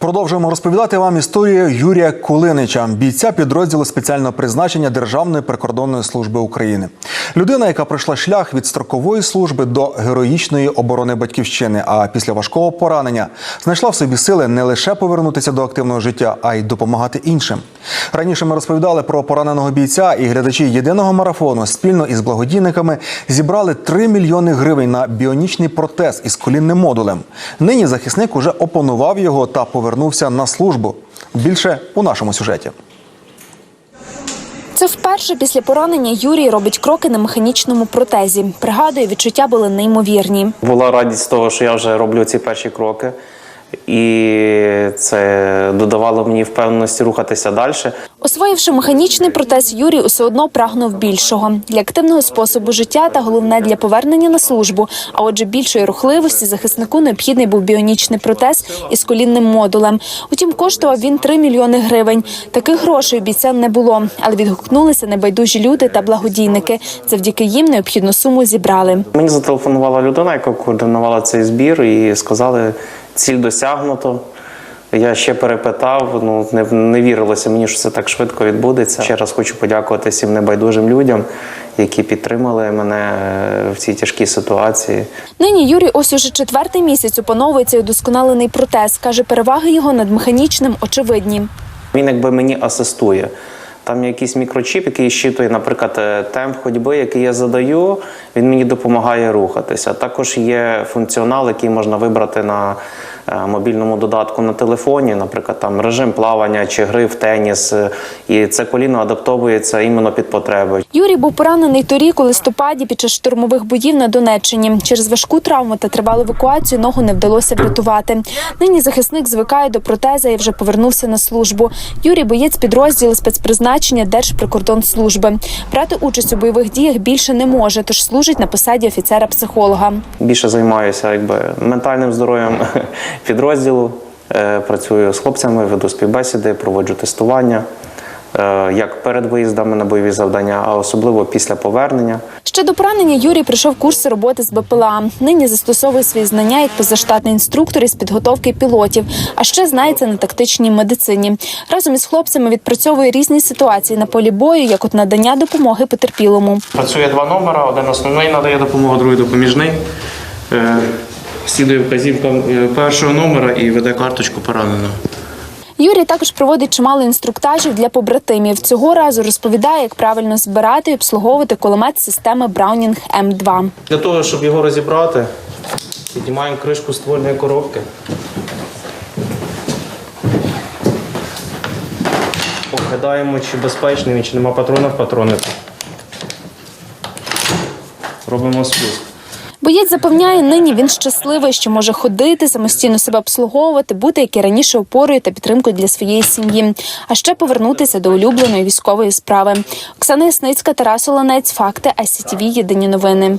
Продовжуємо розповідати вам історію Юрія Кулинича, бійця підрозділу спеціального призначення Державної прикордонної служби України. Людина, яка пройшла шлях від строкової служби до героїчної оборони батьківщини. А після важкого поранення знайшла в собі сили не лише повернутися до активного життя, а й допомагати іншим. Раніше ми розповідали про пораненого бійця, і глядачі єдиного марафону спільно із благодійниками зібрали 3 мільйони гривень на біонічний протез із колінним модулем. Нині захисник уже опанував його та повернувся на службу. Більше у нашому сюжеті. Це вперше після поранення Юрій робить кроки на механічному протезі. Пригадує, відчуття були неймовірні. Була радість того, що я вже роблю ці перші кроки, і це додавало мені впевненості рухатися далі. Освоївши механічний протез, Юрій усе одно прагнув більшого для активного способу життя та головне для повернення на службу. А отже, більшої рухливості захиснику необхідний був біонічний протез із колінним модулем. Утім, коштував він 3 мільйони гривень. Таких грошей бійця не було, але відгукнулися небайдужі люди та благодійники. Завдяки їм необхідну суму зібрали. Мені зателефонувала людина, яка координувала цей збір, і сказали, ціль досягнуто. Я ще перепитав, ну не, не вірилося мені, що це так швидко відбудеться. Ще раз хочу подякувати всім небайдужим людям, які підтримали мене е, в цій тяжкій ситуації. Нині Юрій ось уже четвертий місяць опановується і удосконалений протез. Каже, переваги його над механічним очевидні. Він якби мені асистує. Там є якийсь мікрочіп, який щитує, наприклад, е, темп ходьби, який я задаю, він мені допомагає рухатися. Також є функціонал, який можна вибрати на мобільному додатку на телефоні, наприклад, там режим плавання чи гри в теніс. е, І це коліно адаптовується іменно під потреби. Юрій був поранений торік у листопаді під час штурмових боїв на Донеччині. Через важку травму та тривалу евакуацію ногу не вдалося врятувати. Нині захисник звикає до протеза і вже повернувся на службу. Юрій боєць підрозділу спецпризначення Держприкордонслужби. Брати участь у бойових діях більше не може, тож служить на посаді офіцера-психолога. Більше займаюся якби ментальним здоров'ям підрозділу. Е, Працюю з хлопцями, веду співбесіди, проводжу тестування. е, Як перед виїздами на бойові завдання, а особливо після повернення. Ще до поранення Юрій пройшов курси роботи з БПЛА. Нині застосовує свої знання як позаштатний інструктор із підготовки пілотів, а ще знається на тактичній медицині. Разом із хлопцями відпрацьовує різні ситуації на полі бою, як от надання допомоги потерпілому. Працює два номера: один основний надає допомогу, другий допоміжний. Слідує вказівкам е, першого номера і веде карточку пораненого. Юрій також проводить чимало інструктажів для побратимів. Цього разу розповідає, як правильно збирати і обслуговувати кулемет системи Браунінг М2. Для того, щоб його розібрати, піднімаємо кришку ствольної коробки. Оглядаємо, чи безпечний він, чи нема патрона в патроннику. Робимо спуск. Боєць запевняє, нині він щасливий, що може ходити, самостійно себе обслуговувати, бути як і раніше опорою та підтримкою для своєї сім'ї, а ще повернутися до улюбленої військової справи. Оксана Ясницька, Тарас Оланець, факти ICTV, Єдині новини.